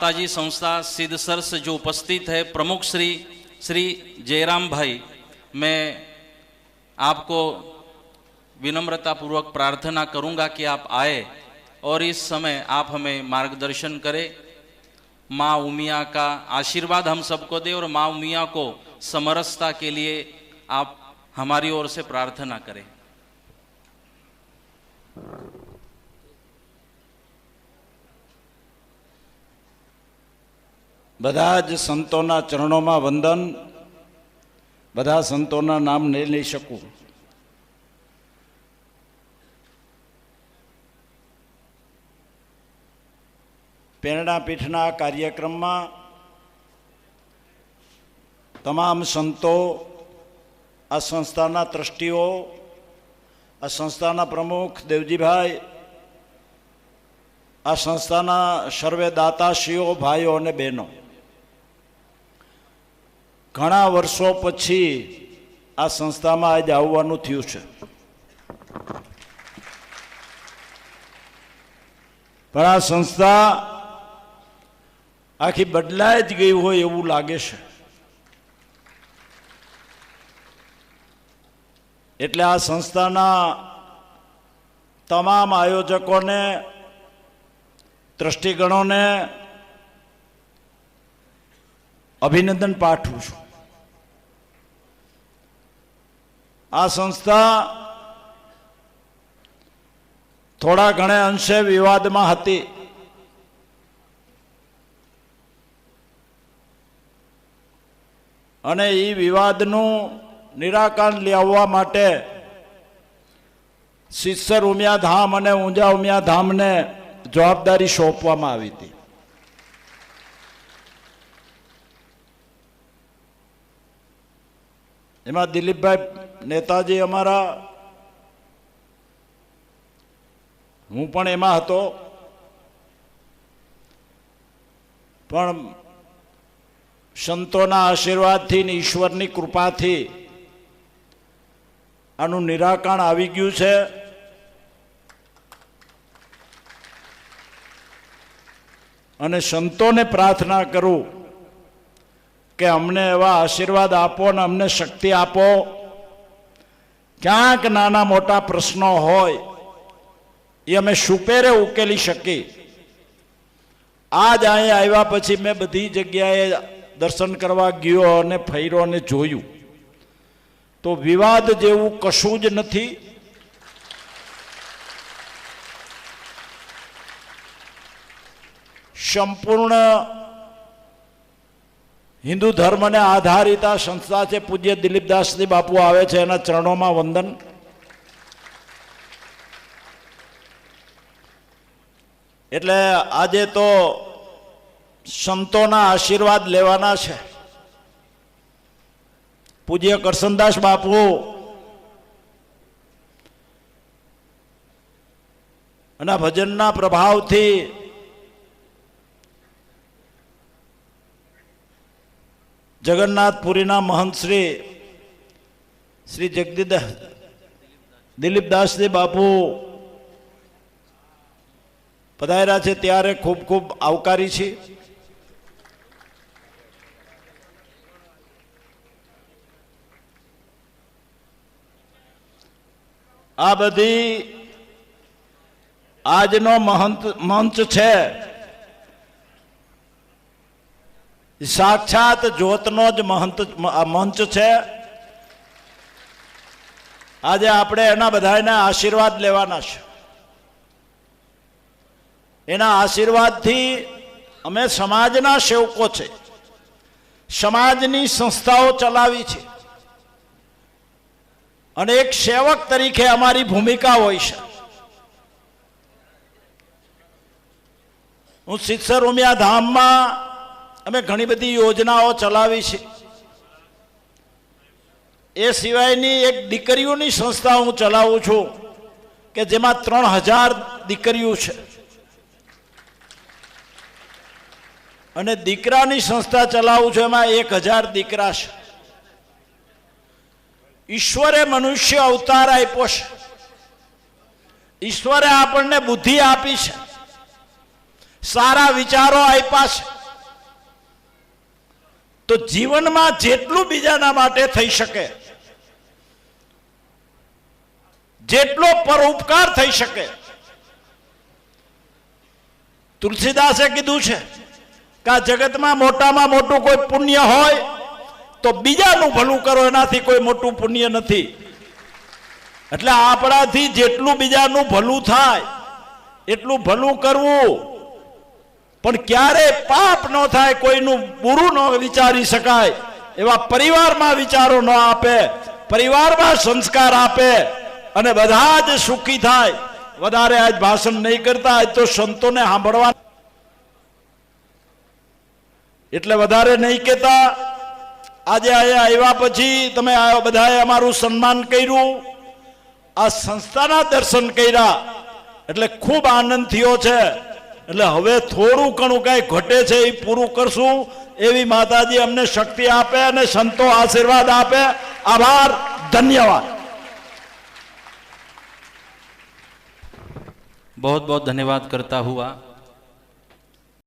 ताजी संस्था सिद्धसर से जो उपस्थित है, प्रमुख श्री श्री जयराम भाई, मैं आपको विनम्रता पूर्वक प्रार्थना करूँगा कि आप आए और इस समय आप हमें मार्गदर्शन करें। माँ उमिया का आशीर्वाद हम सबको दे और माँ उमिया को समरसता के लिए आप हमारी ओर से प्रार्थना करें। બધા જ સંતોના ચરણોમાં વંદન, બધા સંતોના નામ નહીં લઈ શકું. પ્રેરણા પીઠના કાર્યક્રમમાં તમામ સંતો, આ સંસ્થાના ટ્રસ્ટીઓ, આ સંસ્થાના પ્રમુખ દેવજીભાઈ, આ સંસ્થાના સર્વે દાતાશ્રીઓ, ભાઈઓ અને બહેનો. ઘણા વર્ષો પછી આ સંસ્થામાં આજે આવવાનું થયું છે. પણ આ સંસ્થા આખી બદલાઈ જ ગઈ હોય એવું લાગે છે. એટલે આ સંસ્થાના તમામ આયોજકોને દ્રષ્ટિગણોને અભિનંદન પાઠવું છું. આ સંસ્થા થોડા ઘણા અંશે વિવાદમાં હતી. અને એ વિવાદનું નિરાકરણ લાવવા માટે સિસ્સર ઉમિયા ધામ અને ઊંઝા ઉમિયા ધામને જવાબદારી સોંપવામાં આવી હતી. એમાં દિલીપભાઈ નેતાજી અમારા, હું પણ એમાં હતો. પણ સંતોના આશીર્વાદથી ને ઈશ્વરની કૃપાથી આનું નિરાકરણ આવી ગયું છે. અને સંતોને પ્રાર્થના કરું કે અમને એવા આશીર્વાદ આપો અને અમને શક્તિ આપો. ક્યાંક નાના મોટા પ્રશ્નો હોય, એ અમે સુપેરે ઉકેલી શકીએ. આજ અહીં આવ્યા પછી મેં બધી જગ્યાએ દર્શન કરવા ગયો અને ફર્યો અને જોયું. તો વિવાદ જેવું કશું જ નથી. સંપૂર્ણ હિન્દુ ધર્મને આધારિત આ સંસ્થા છે, પૂજ્ય દિલીપદાસજી બાપુ આવે છે, એના ચરણોમાં વંદન. એટલે આજે તો સંતોના આશીર્વાદ લેવાના છે. પૂજ્ય કરસનદાસ બાપુ અને ભજનના પ્રભાવથી જગન્નાથપુરીના મહંત શ્રી શ્રી જગદીદ દિલીપદાસજી બાપુ પધાર્યા છે ત્યારે ખૂબ ખૂબ આવકારી છે. આ બધી આજનો મહંત, મંચ છે. સાક્ષાત જ્યોતનો જ મહંત મંચ છે. આજે આપણે એના બધાના આશીર્વાદ લેવાના છે. એના આશીર્વાદથી અમે સમાજના સેવકો છે. સમાજની સંસ્થાઓ ચલાવી છે. અને એક સેવક તરીકે અમારી ભૂમિકા હોય છે. હું સિત્સર ઉમિયા ધામમાં અમે ઘણી બધી યોજનાઓ ચલાવી છે. એ સિવાયની એક દીકરીઓની સંસ્થા હું ચલાવું છું કે જેમાં ત્રણ હજાર દીકરીઓ છે. અને દીકરાની સંસ્થા ચલાવું છું, એમાં એક હજાર દીકરા છે. ઈશ્વરે મનુષ્ય અવતાર આપ્યો છે. ઈશ્વરે આપણને બુદ્ધિ આપી છે. સારા વિચારો આપ્યા છે. તો જીવનમાં જેટલું બીજાના માટે થઈ શકે, જેટલો પરોપકાર થઈ શકે, તુલસીદાસે કીધું છે કે જગતમાં મોટામાં મોટું કોઈ પુણ્ય હોય તો બીજાનું ભલું કરો, એનાથી કોઈ મોટું પુણ્ય નથી. એટલે આપણાથી જેટલું બીજાનું ભલું થાય, એટલું ભલું કરવું પણ ક્યારે પાપ ન થાય, કોઈનું બુરું ન વિચારી શકાય, એવા પરિવારમાં વિચારો ન આપે, પરિવારમાં સંસ્કાર આપે, અને બધા જ સુખી થાય. વધારે આજ ભાષણ નહીં કરતા, આજ તો સંતોને સાંભળવા એટલે વધારે નહીં કહેતા, આજે અહીંયા આવ્યા પછી તમે બધાએ અમારું સન્માન કર્યું. આ સંસ્થાના દર્શન કર્યા, એટલે ખૂબ આનંદ થયો છે. એટલે હવે થોડું ઘણું કાંઈ ઘટે છે એ પૂરું કરશું એવી માતાજી અમને શક્તિ આપે અને સંતો આશીર્વાદ આપે આભાર ધન્યવાદ बहुत बहुत धन्यवाद करता हुआ